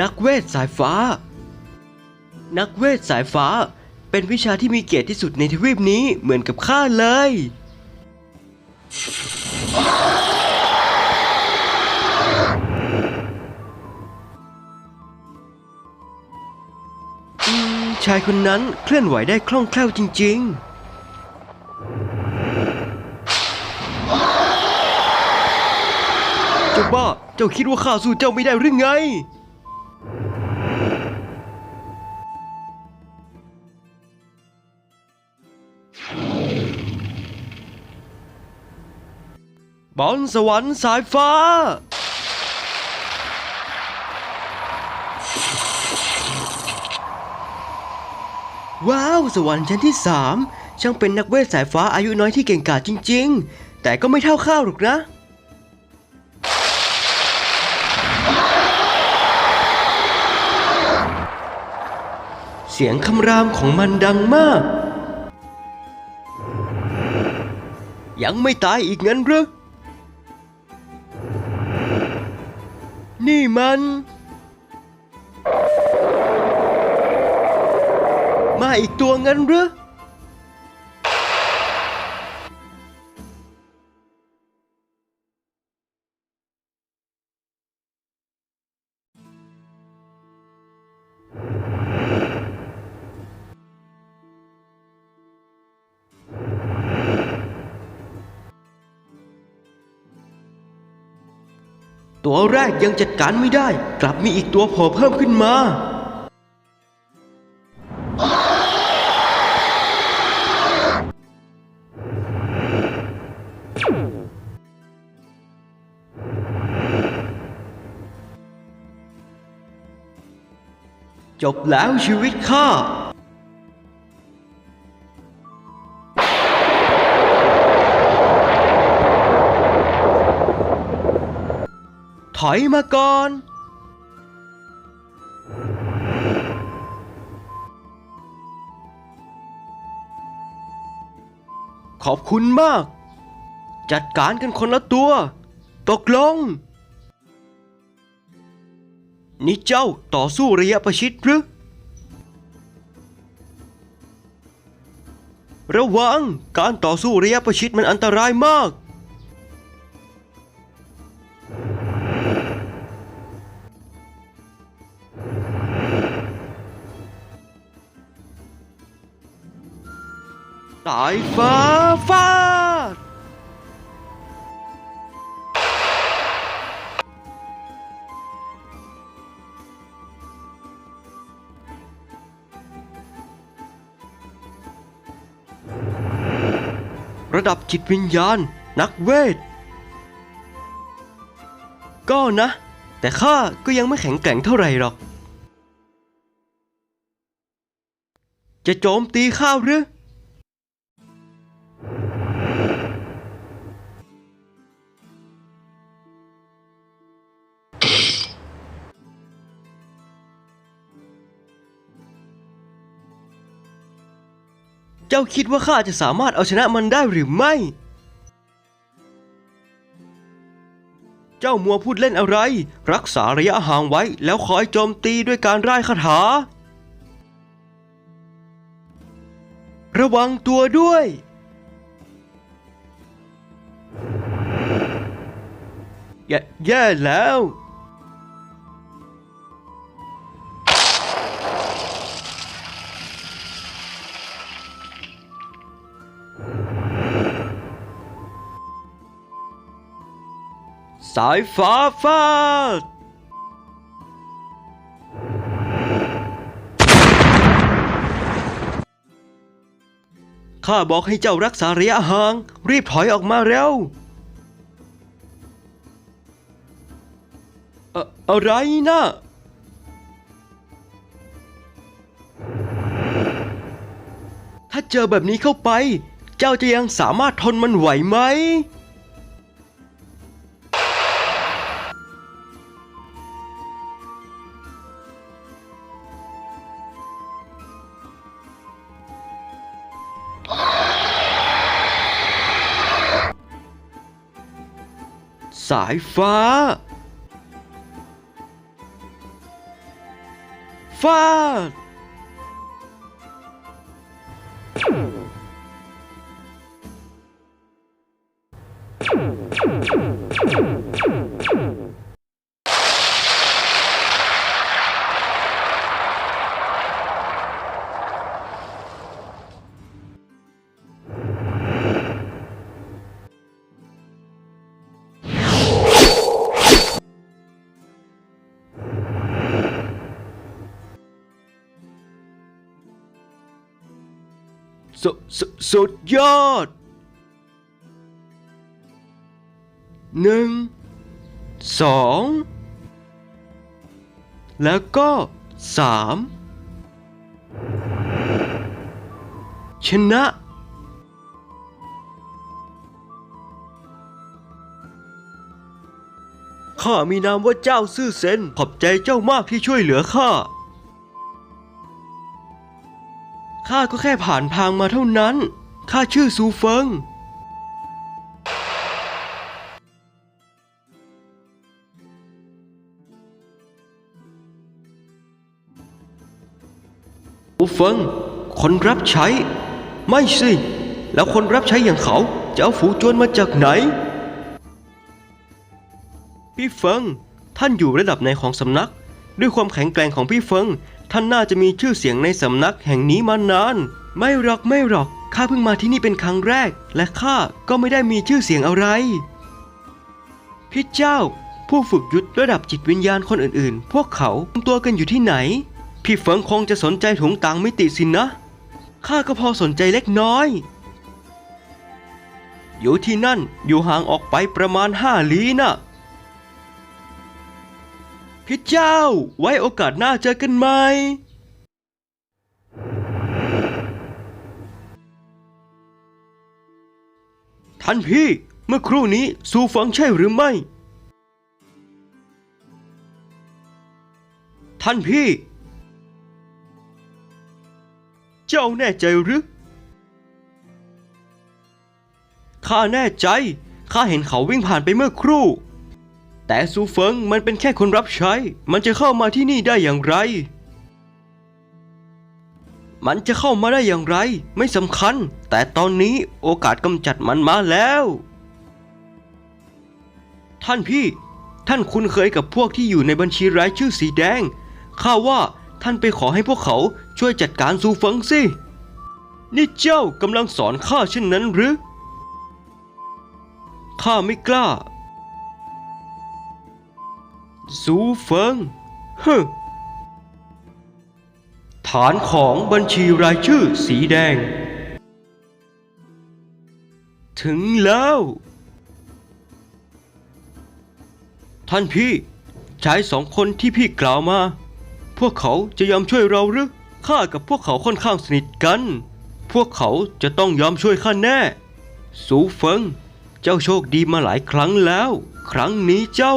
นักเวทสายฟ้า นักเวทสายฟ้า เป็นวิชาที่มีเกียรติที่สุดในทวีปนี้เหมือนกับข้าเลย ชายคนนั้นเคลื่อนไหวได้คล่องแคล่วจริงๆเจ้าบ้า เจ้าคิดว่าข้าสู้เจ้าไม่ได้หรือไง บอลสวรรค์สายฟ้า ว้าว สวรรค์ชั้นที่สามช่างเป็นนักเวทสายฟ้าอายุน้อยที่เก่งกาจจริง ๆ แต่ก็ไม่เท่าข้าวหรอกนะ เสียงคำรามของมันดังมาก ยังไม่ตายอีกงั้นหรือ นี่มัน มาอีกตัวงั้นหรือ ตัวแรกยังจัดการไม่ได้ กลับมีอีกตัวโผล่เพิ่มขึ้นมา จบแล้วชีวิตข้า อยมาก่อน ขอบคุณมาก จัดการกันคนละตัว ตกลง นี่เจ้าต่อสู้ระยะประชิดหรือ ระวังการต่อสู้ระยะประชิดมันอันตรายมากายฟ้าฟาดระดับจิตวิญญาณ นักเวท ก็นะ แต่ข้าก็ยังไม่แข็งแกร่งเท่าไหร่หรอก จะโจมตีข้าหรือ เจ้าคิดว่าข้าจะสามารถเอาชนะมันได้หรือไม่ เจ้ามัวพูดเล่นอะไร รักษาระยะห่างไว้แล้วคอยโจมตีด้วยการร่ายคาถา ระวังตัวด้วย แย่แย่แล้ว สายฟ้าฟาดข้าบอกให้เจ้ารักษาระยะห่าง รีบถอยออกมาเร็วอะอะไรนะถ้าเจอแบบนี้เข้าไป เจ้าจะยังสามารถทนมันไหวไหม สายฟ้าฟาด สสสุดยอดหนึ่งสองแล้วก็สามชนะ ข้ามีนามว่าเจ้าซื่อเซนขอบใจเจ้ามากที่ช่วยเหลือข้า ข้าก็แค่ผ่านทางมาเท่านั้น ข้าชื่อซูเฟิง ซูเฟิง คนรับใช้ ไม่สิ แล้วคนรับใช้อย่างเขาจะเอาฝูจวนมาจากไหน พี่เฟิง ท่านอยู่ระดับไหนของสำนัก ด้วยความแข็งแกร่งของพี่เฟิง ท่านน่าจะมีชื่อเสียงในสำนักแห่งนี้มานาน ไม่หรอกไม่หรอกข้าเพิ่งมาที่นี่เป็นครั้งแรก และข้าก็ไม่ได้มีชื่อเสียงอะไร พี่เจ้า ผู้ฝึกยุทธระดับจิตวิญญาณคนอื่นๆ พวกเขารวมตัวกันอยู่ที่ไหน พี่เฟิงคงจะสนใจถุงต่างมิติสินนะข้าก็พอสนใจเล็กน้อย อยู่ที่นั่นอยู่ห่างออกไปประมาณห้าลี้น่ะ พี่เจ้า ไว้โอกาสหน้าเจอกันไหมท่านพี่เมื่อครู่นี้ซูฟังใช่หรือไม่ ท่านพี่ เจ้าแน่ใจหรือข้าแน่ใจ ข้าเห็นเขาวิ่งผ่านไปเมื่อครู่ แต่ซูเฟิงมันเป็นแค่คนรับใช้ มันจะเข้ามาที่นี่ได้อย่างไร มันจะเข้ามาได้อย่างไร ไม่สำคัญ แต่ตอนนี้โอกาสกำจัดมันมาแล้ว ท่านพี่ ท่านคุ้นเคยกับพวกที่อยู่ในบัญชีรายชื่อสีแดง ข้าว่าท่านไปขอให้พวกเขาช่วยจัดการซูเฟิงสิ นี่เจ้ากำลังสอนข้าเช่นนั้นหรือ ข้าไม่กล้า ซูเฟิงฮึฐานของบัญชีรายชื่อสีแดง ถึงแล้ว ท่านพี่ชายสองคนที่พี่กล่าวมา พวกเขาจะยอมช่วยเราหรือข้ากับพวกเขาค่อนข้างสนิทกัน พวกเขาจะต้องยอมช่วยข้าแน่ สูเฟิง เจ้าโชคดีมาหลายครั้งแล้ว ครั้งนี้เจ้า